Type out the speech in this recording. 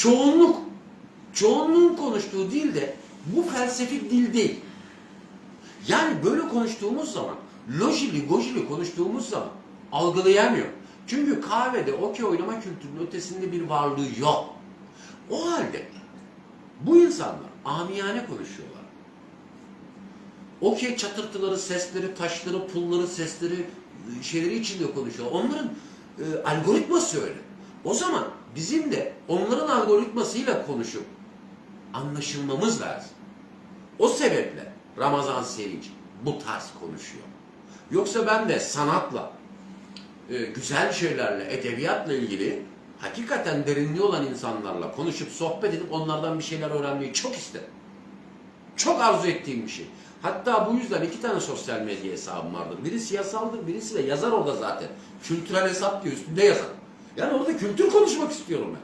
çoğunluk, çoğunluğun konuştuğu dil de bu felsefik dil değil. Yani böyle konuştuğumuz zaman, lojili gojili konuştuğumuz zaman algılayamıyor. Çünkü kahvede okey oynama kültürünün ötesinde bir varlığı yok. O halde bu insanlar amiyane konuşuyorlar. Okey çatırtıları, sesleri, taşları, pulları, sesleri, şeyleri içinde konuşuyorlar. Onların e, algoritması öyle. O zaman bizim de onların algoritmasıyla konuşup anlaşılmamız lazım. O sebeple Ramazan Sevinç bu tarz konuşuyor. Yoksa ben de sanatla, e, güzel şeylerle, edebiyatla ilgili hakikaten derinliği olan insanlarla konuşup sohbet edip onlardan bir şeyler öğrenmeyi çok isterim. Çok arzu ettiğim bir şey. Hatta bu yüzden iki tane sosyal medya hesabım vardır. Birisi yasaldır, birisi de yazar orada zaten. Kültürel hesap diyor, üstünde yazar. Yani orada kültür konuşmak istiyorum ben.